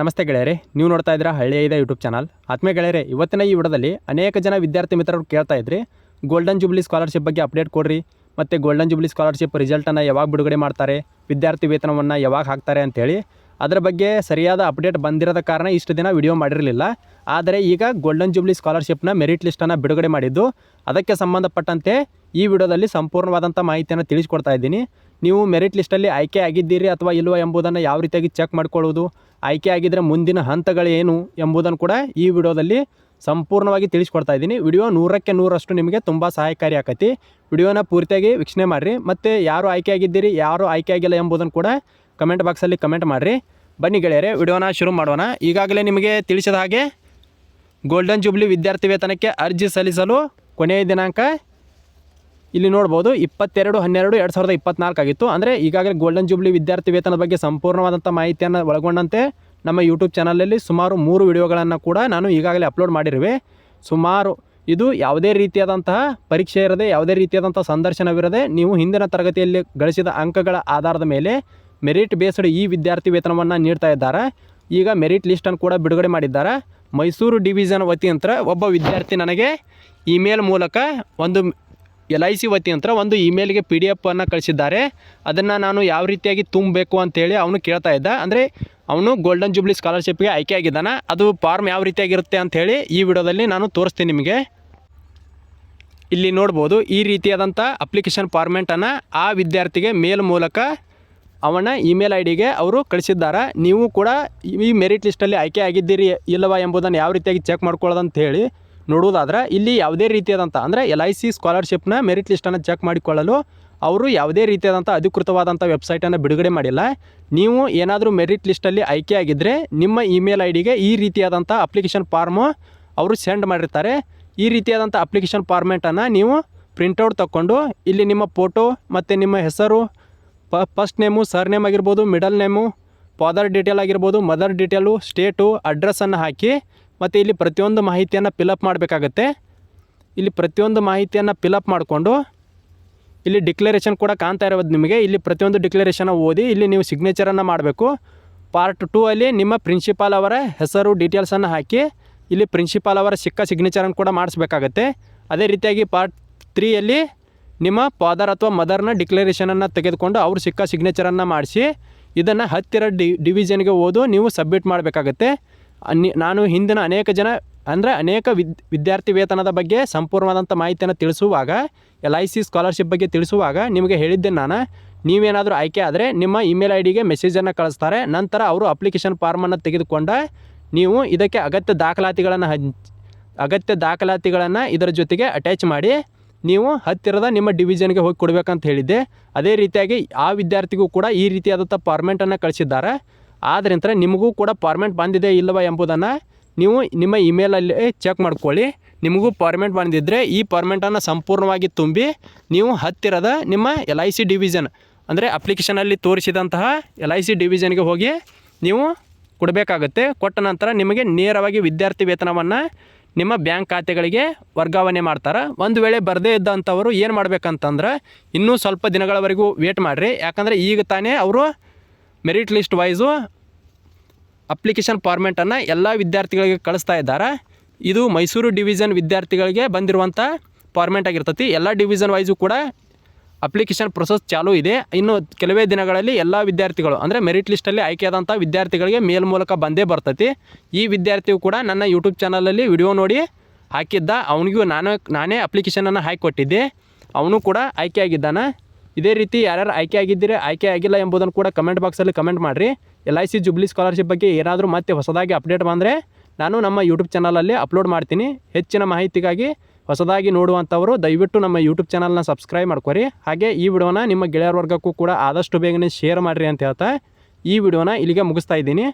ನಮಸ್ತೆ ಗೆಳೆಯರೆ, ನೀವು ನೋಡ್ತಾ ಇದ್ದೀರಾ ಹಳ್ಳಿಯ ಇದೆ ಯೂಟ್ಯೂಬ್ ಚಾನಲ್ ಆತ್ಮೀಯ ಗೆಳೆಯರೆ, ಇವತ್ತಿನ ಈ ವಿಡದಲ್ಲಿ ಅನೇಕ ಜನ ವಿದ್ಯಾರ್ಥಿ ಮಿತ್ರರು ಕೇಳ್ತಾ ಇದ್ರಿ ಗೋಲ್ಡನ್ ಜುಬ್ಲಿ ಸ್ಕಾಲರ್ಶಿಪ್ ಬಗ್ಗೆ ಅಪ್ಡೇಟ್ ಕೊಡ್ರಿ, ಮತ್ತು ಗೋಲ್ಡನ್ ಜುಬ್ಲಿ ಸ್ಕಾಲರ್ಶಿಪ್ ರಿಸಲ್ಟನ್ನು ಯಾವಾಗ ಬಿಡುಗಡೆ ಮಾಡ್ತಾರೆ, ವಿದ್ಯಾರ್ಥಿ ವೇತನವನ್ನು ಯಾವಾಗ ಹಾಕ್ತಾರೆ ಅಂತೇಳಿ. ಅದರ ಬಗ್ಗೆ ಸರಿಯಾದ ಅಪ್ಡೇಟ್ ಬಂದಿರೋದ ಕಾರಣ ಇಷ್ಟು ದಿನ ವಿಡಿಯೋ ಮಾಡಿರಲಿಲ್ಲ. ಆದರೆ ಈಗ ಗೋಲ್ಡನ್ ಜೂಬ್ಲಿ ಸ್ಕಾಲರ್ಶಿಪ್ನ ಮೆರಿಟ್ ಲಿಸ್ಟನ್ನು ಬಿಡುಗಡೆ ಮಾಡಿದ್ದು. ಅದಕ್ಕೆ ಸಂಬಂಧಪಟ್ಟಂತೆ ಈ ವಿಡಿಯೋದಲ್ಲಿ ಸಂಪೂರ್ಣವಾದಂಥ ಮಾಹಿತಿಯನ್ನು ತಿಳಿಸ್ಕೊಡ್ತಾ ಇದ್ದೀನಿ. ನೀವು ಮೆರಿಟ್ ಲಿಸ್ಟಲ್ಲಿ ಆಯ್ಕೆ ಆಗಿದ್ದೀರಿ ಅಥವಾ ಇಲ್ವಾ ಎಂಬುದನ್ನು ಯಾವ ರೀತಿಯಾಗಿ ಚೆಕ್ ಮಾಡ್ಕೊಳ್ಳೋದು ಆಯ್ಕೆ ಆಗಿದ್ದರೆ ಮುಂದಿನ ಹಂತಗಳೇನು ಎಂಬುದನ್ನು ಕೂಡ ಈ ವಿಡಿಯೋದಲ್ಲಿ ಸಂಪೂರ್ಣವಾಗಿ ತಿಳಿಸ್ಕೊಡ್ತಾ ಇದ್ದೀನಿ. ವಿಡಿಯೋ ನೂರಕ್ಕೆ ನೂರಷ್ಟು ನಿಮಗೆ ತುಂಬ ಸಹಾಯಕಾರಿ ಆಕತಿ. ವಿಡಿಯೋನ ಪೂರ್ತಿಯಾಗಿ ವೀಕ್ಷಣೆ ಮಾಡಿರಿ. ಮತ್ತು ಯಾರು ಆಯ್ಕೆ ಆಗಿದ್ದೀರಿ, ಯಾರು ಆಯ್ಕೆ ಆಗಿಲ್ಲ ಎಂಬುದನ್ನು ಕೂಡ ಕಮೆಂಟ್ ಬಾಕ್ಸಲ್ಲಿ ಕಮೆಂಟ್ ಮಾಡಿರಿ. ಬನ್ನಿ ಗೆಳೆಯರೆ, ವಿಡಿಯೋನ ಶುರು ಮಾಡೋಣ. ಈಗಾಗಲೇ ನಿಮಗೆ ತಿಳಿಸಿದ ಹಾಗೆ ಗೋಲ್ಡನ್ ಜೂಬ್ಲಿ ವಿದ್ಯಾರ್ಥಿ ವೇತನಕ್ಕೆ ಅರ್ಜಿ ಸಲ್ಲಿಸಲು ಕೊನೆಯ ದಿನಾಂಕ ಇಲ್ಲಿ ನೋಡ್ಬೋದು, ಇಪ್ಪತ್ತೆರಡು, ಹನ್ನೆರಡು, ಎರಡು ಸಾವಿರದ ಇಪ್ಪತ್ನಾಲ್ಕು ಆಗಿತ್ತು. ಅಂದರೆ ಈಗಾಗಲೇ ಗೋಲ್ಡನ್ ಜೂಬ್ಲಿ ವಿದ್ಯಾರ್ಥಿ ವೇತನದ ಬಗ್ಗೆ ಸಂಪೂರ್ಣವಾದಂಥ ಮಾಹಿತಿಯನ್ನು ಒಳಗೊಂಡಂತೆ ನಮ್ಮ ಯೂಟ್ಯೂಬ್ ಚಾನಲಲ್ಲಿ ಸುಮಾರು ಮೂರು ವಿಡಿಯೋಗಳನ್ನು ಕೂಡ ನಾನು ಈಗಾಗಲೇ ಅಪ್ಲೋಡ್ ಮಾಡಿರುವೆ. ಸುಮಾರು, ಇದು ಯಾವುದೇ ರೀತಿಯಾದಂತಹ ಪರೀಕ್ಷೆ ಇರದೆ, ಯಾವುದೇ ರೀತಿಯಾದಂಥ ಸಂದರ್ಶನವಿರದೆ, ನೀವು ಹಿಂದಿನ ತರಗತಿಯಲ್ಲಿ ಗಳಿಸಿದ ಅಂಕಗಳ ಆಧಾರದ ಮೇಲೆ ಮೆರಿಟ್ ಬೇಸ್ಡ್ ಈ ವಿದ್ಯಾರ್ಥಿ ವೇತನವನ್ನು ನೀಡ್ತಾ ಇದ್ದಾರೆ. ಈಗ ಮೆರಿಟ್ ಲಿಸ್ಟನ್ನು ಕೂಡ ಬಿಡುಗಡೆ ಮಾಡಿದ್ದಾರೆ. ಮೈಸೂರು ಡಿವಿಷನ್ ವತಿಯಂತ್ರ ಒಬ್ಬ ವಿದ್ಯಾರ್ಥಿ ನನಗೆ ಇಮೇಲ್ ಮೂಲಕ ಒಂದು ಎಲ್ ಐ ಸಿ ವತಿಯಂತ್ರ ಒಂದು ಇಮೇಲ್ಗೆ ಪಿ ಡಿ ಎಫನ್ನು ಕಳಿಸಿದ್ದಾರೆ. ಅದನ್ನು ನಾನು ಯಾವ ರೀತಿಯಾಗಿ ತುಂಬಬೇಕು ಅಂತೇಳಿ ಅವನು ಕೇಳ್ತಾ ಇದ್ದ. ಅಂದರೆ ಅವನು ಗೋಲ್ಡನ್ ಜೂಬ್ಲಿ ಸ್ಕಾಲರ್ಶಿಪ್ಗೆ ಆಯ್ಕೆ ಆಗಿದ್ದಾನೆ. ಅದು ಫಾರ್ಮ್ ಯಾವ ರೀತಿಯಾಗಿರುತ್ತೆ ಅಂಥೇಳಿ ಈ ವಿಡಿಯೋದಲ್ಲಿ ನಾನು ತೋರಿಸ್ತೀನಿ ನಿಮಗೆ. ಇಲ್ಲಿ ನೋಡ್ಬೋದು ಈ ರೀತಿಯಾದಂಥ ಅಪ್ಲಿಕೇಶನ್ ಫಾರ್ಮೆಂಟನ್ನು ಆ ವಿದ್ಯಾರ್ಥಿಗೆ ಮೇಲ್ ಮೂಲಕ ಅವನ ಇಮೇಲ್ ಐ ಡಿಗೆ ಅವರು ಕಳಿಸಿದ್ದಾರೆ. ನೀವು ಕೂಡ ಈ ಮೆರಿಟ್ ಲಿಸ್ಟಲ್ಲಿ ಆಯ್ಕೆ ಆಗಿದ್ದೀರಿ ಇಲ್ಲವಾ ಎಂಬುದನ್ನು ಯಾವ ರೀತಿಯಾಗಿ ಚೆಕ್ ಮಾಡ್ಕೊಳ್ಳೋದಂತ ಹೇಳಿ ನೋಡುವುದಾದ್ರೆ ಇಲ್ಲಿ ಯಾವುದೇ ರೀತಿಯಾದಂಥ ಅಂದರೆ ಎಲ್ ಐ ಸಿ ಸ್ಕಾಲರ್ಶಿಪ್ನ ಮೆರಿಟ್ ಲಿಸ್ಟನ್ನು ಚೆಕ್ ಮಾಡಿಕೊಳ್ಳಲು ಅವರು ಯಾವುದೇ ರೀತಿಯಾದಂಥ ಅಧಿಕೃತವಾದಂಥ ವೆಬ್ಸೈಟನ್ನು ಬಿಡುಗಡೆ ಮಾಡಿಲ್ಲ. ನೀವು ಏನಾದರೂ ಮೆರಿಟ್ ಲಿಸ್ಟಲ್ಲಿ ಆಯ್ಕೆ ಆಗಿದ್ದರೆ ನಿಮ್ಮ ಇಮೇಲ್ ಐ ಡಿಗೆ ಈ ರೀತಿಯಾದಂಥ ಅಪ್ಲಿಕೇಶನ್ ಫಾರ್ಮು ಅವರು ಸೆಂಡ್ ಮಾಡಿರ್ತಾರೆ. ಈ ರೀತಿಯಾದಂಥ ಅಪ್ಲಿಕೇಶನ್ ಫಾರ್ಮೆಟನ್ನು ನೀವು ಪ್ರಿಂಟೌಟ್ ತಗೊಂಡು ಇಲ್ಲಿ ನಿಮ್ಮ ಫೋಟೋ ಮತ್ತು ನಿಮ್ಮ ಹೆಸರು ಪ ಫಸ್ಟ್ ನೇಮು ಸರ್ ನೇಮ್ ಆಗಿರ್ಬೋದು ಮಿಡಲ್ ನೇಮು ಫಾದರ್ ಡೀಟೇಲ್ ಆಗಿರ್ಬೋದು ಮದರ್ ಡೀಟೇಲು ಸ್ಟೇಟು ಅಡ್ರೆಸ್ಸನ್ನು ಹಾಕಿ, ಮತ್ತು ಇಲ್ಲಿ ಪ್ರತಿಯೊಂದು ಮಾಹಿತಿಯನ್ನು ಫಿಲಪ್ ಮಾಡಬೇಕಾಗತ್ತೆ. ಇಲ್ಲಿ ಪ್ರತಿಯೊಂದು ಮಾಹಿತಿಯನ್ನು ಫಿಲಪ್ ಮಾಡಿಕೊಂಡು, ಇಲ್ಲಿ ಡಿಕ್ಲರೇಷನ್ ಕೂಡ ಕಾಣ್ತಾ ಇರೋದು ನಿಮಗೆ. ಇಲ್ಲಿ ಪ್ರತಿಯೊಂದು ಡಿಕ್ಲರೇಷನ್ನ ಓದಿ, ಇಲ್ಲಿ ನೀವು ಸಿಗ್ನೇಚರನ್ನು ಮಾಡಬೇಕು. ಪಾರ್ಟ್ ಟೂ ಅಲ್ಲಿ ನಿಮ್ಮ ಪ್ರಿನ್ಸಿಪಾಲ್ ಅವರ ಹೆಸರು ಡೀಟೇಲ್ಸನ್ನು ಹಾಕಿ, ಇಲ್ಲಿ ಪ್ರಿನ್ಸಿಪಾಲ್ ಅವರ ಸಿಕ್ಕ ಸಿಗ್ನೇಚರನ್ನು ಕೂಡ ಮಾಡಿಸ್ಬೇಕಾಗತ್ತೆ. ಅದೇ ರೀತಿಯಾಗಿ ಪಾರ್ಟ್ ತ್ರೀಯಲ್ಲಿ ನಿಮ್ಮ ಫಾದರ್ ಅಥವಾ ಮದರ್ನ ಡಿಕ್ಲರೇಷನನ್ನು ತೆಗೆದುಕೊಂಡು ಅವ್ರು ಸಿಕ್ಕ ಸಿಗ್ನೇಚರನ್ನು ಮಾಡಿಸಿ, ಇದನ್ನು ಹತ್ತಿರ ಡಿ ಡಿವಿಷನ್ಗೆ ಓದು, ನೀವು ಸಬ್ಮಿಟ್ ಮಾಡಬೇಕಾಗತ್ತೆ. ನಾನು ಹಿಂದಿನ ಅನೇಕ ಜನ, ಅಂದರೆ ಅನೇಕ ವಿದ್, ವಿದ್ಯಾರ್ಥಿ ವೇತನದ ಬಗ್ಗೆ ಸಂಪೂರ್ಣವಾದಂಥ ಮಾಹಿತಿಯನ್ನು ತಿಳಿಸುವಾಗ ಎಲ್ ಐ ಸಿ ಸ್ಕಾಲರ್ಶಿಪ್ ಬಗ್ಗೆ ತಿಳಿಸುವಾಗ ನಿಮಗೆ ಹೇಳಿದ್ದೆ ನಾನು. ನೀವೇನಾದರೂ ಆಯ್ಕೆ ಆದರೆ ನಿಮ್ಮ ಇಮೇಲ್ ಐ ಡಿಗೆ ಮೆಸೇಜನ್ನು ಕಳಿಸ್ತಾರೆ. ನಂತರ ಅವರು ಅಪ್ಲಿಕೇಶನ್ ಫಾರ್ಮನ್ನು ತೆಗೆದುಕೊಂಡ ನೀವು ಇದಕ್ಕೆ ಅಗತ್ಯ ದಾಖಲಾತಿಗಳನ್ನು ಹಂಚ್, ಅಗತ್ಯ ದಾಖಲಾತಿಗಳನ್ನು ಇದರ ಜೊತೆಗೆ ಅಟ್ಯಾಚ್ ಮಾಡಿ ನೀವು ಹತ್ತಿರದ ನಿಮ್ಮ ಡಿವಿಷನ್ಗೆ ಹೋಗಿ ಕೊಡಬೇಕಂತ ಹೇಳಿದ್ದೆ. ಅದೇ ರೀತಿಯಾಗಿ ಆ ವಿದ್ಯಾರ್ಥಿಗೂ ಕೂಡ ಈ ರೀತಿಯಾದಂಥ ಪಾರ್ಮೆಂಟನ್ನು ಕಳಿಸಿದ್ದಾರೆ. ಆದ್ದರಿಂದ ನಿಮಗೂ ಕೂಡ ಫಾರ್ಮೆಂಟ್ ಬಂದಿದೆ ಇಲ್ಲವ ಎಂಬುದನ್ನು ನೀವು ನಿಮ್ಮ ಇಮೇಲಲ್ಲಿ ಚೆಕ್ ಮಾಡ್ಕೊಳ್ಳಿ. ನಿಮಗೂ ಪಾರ್ಮೆಂಟ್ ಬಂದಿದ್ದರೆ ಈ ಪಾರ್ಮೆಂಟನ್ನು ಸಂಪೂರ್ಣವಾಗಿ ತುಂಬಿ ನೀವು ಹತ್ತಿರದ ನಿಮ್ಮ ಎಲ್ ಐ ಸಿ ಡಿವಿಷನ್ ಅಂದರೆ ಅಪ್ಲಿಕೇಶನಲ್ಲಿ ತೋರಿಸಿದಂತಹ ಎಲ್ ಐ ಸಿ ಡಿವಿಷನ್ಗೆ ಹೋಗಿ ನೀವು ಕೊಡಬೇಕಾಗುತ್ತೆ. ಕೊಟ್ಟ ನಂತರ ನಿಮಗೆ ನೇರವಾಗಿ ವಿದ್ಯಾರ್ಥಿ ವೇತನವನ್ನು ನಿಮ್ಮ ಬ್ಯಾಂಕ್ ಖಾತೆಗಳಿಗೆ ವರ್ಗಾವಣೆ ಮಾಡ್ತಾರೆ. ಒಂದು ವೇಳೆ ಬರದೇ ಇದ್ದಂಥವರು ಏನು ಮಾಡ್ಬೇಕಂತಂದ್ರೆ ಇನ್ನೂ ಸ್ವಲ್ಪ ದಿನಗಳವರೆಗೂ ವೇಟ್ ಮಾಡಿರಿ. ಯಾಕಂದರೆ ಈಗ ತಾನೇ ಅವರು ಮೆರಿಟ್ ಲಿಸ್ಟ್ ವೈಸು ಅಪ್ಲಿಕೇಶನ್ ಫಾರ್ಮೆಟನ್ನು ಎಲ್ಲ ವಿದ್ಯಾರ್ಥಿಗಳಿಗೆ ಕಳಿಸ್ತಾ ಇದ್ದಾರೆ. ಇದು ಮೈಸೂರು ಡಿವಿಷನ್ ವಿದ್ಯಾರ್ಥಿಗಳಿಗೆ ಬಂದಿರುವಂಥ ಫಾರ್ಮೆಂಟ್ ಆಗಿರ್ತೈತಿ. ಎಲ್ಲ ಡಿವಿಷನ್ ವೈಸು ಕೂಡ ಅಪ್ಲಿಕೇಶನ್ ಪ್ರೊಸೆಸ್ ಚಾಲೂ ಇದೆ. ಇನ್ನು ಕೆಲವೇ ದಿನಗಳಲ್ಲಿ ಎಲ್ಲ ವಿದ್ಯಾರ್ಥಿಗಳು, ಅಂದರೆ ಮೆರಿಟ್ ಲಿಸ್ಟಲ್ಲಿ ಆಯ್ಕೆಯಾದಂಥ ವಿದ್ಯಾರ್ಥಿಗಳಿಗೆ ಮೇಲ್ ಮೂಲಕ ಬಂದೇ ಬರ್ತೈತಿ. ಈ ವಿದ್ಯಾರ್ಥಿಯು ಕೂಡ ನನ್ನ ಯೂಟ್ಯೂಬ್ ಚಾನಲಲ್ಲಿ ವಿಡಿಯೋ ನೋಡಿ ಹಾಕಿದ್ದ. ಅವನಿಗೂ ನಾನು, ನಾನೇ ಅಪ್ಲಿಕೇಶನನ್ನು ಹಾಕಿ ಕೊಟ್ಟಿದ್ದೆ ಅವನು ಕೂಡ ಆಯ್ಕೆ ಆಗಿದ್ದಾನೆ. ಇದೇ ರೀತಿ ಯಾರ್ಯಾರು ಆಯ್ಕೆ ಆಗಿದ್ದೀರಿ, ಆಯ್ಕೆ ಆಗಿಲ್ಲ ಎಂಬುದನ್ನು ಕೂಡ ಕಮೆಂಟ್ ಬಾಕ್ಸಲ್ಲಿ ಕಮೆಂಟ್ ಮಾಡಿರಿ. L I C jubilee scholarship ಬಗ್ಗೆ ಏನಾದರೂ ಮತ್ತೆ ಹೊಸದಾಗಿ ಅಪ್ಡೇಟ್ ಬಂದರೆ ನಾನು ನಮ್ಮ ಯೂಟ್ಯೂಬ್ ಚಾನಲಲ್ಲಿ ಅಪ್ಲೋಡ್ ಮಾಡ್ತೀನಿ. ಹೆಚ್ಚಿನ ಮಾಹಿತಿಗಾಗಿ ಹೊಸದಾಗಿ ನೋಡುವಂಥವರು ದಯವಿಟ್ಟು ನಮ್ಮ ಯೂಟ್ಯೂಬ್ ಚಾನಲ್ನ ಸಬ್ಸ್ಕ್ರೈಬ್ ಮಾಡ್ಕೊರಿ. ಹಾಗೆ ಈ ವಿಡಿಯೋನ ನಿಮ್ಮ ಗೆಳೆಯರ ವರ್ಗಕ್ಕೂ ಕೂಡ ಆದಷ್ಟು ಬೇಗನೆ ಶೇರ್ ಮಾಡಿರಿ ಅಂತ ಹೇಳ್ತಾ ಈ ವಿಡಿಯೋನ ಇಲ್ಲಿಗೆ ಮುಗಿಸ್ತಾ ಇದ್ದೀನಿ.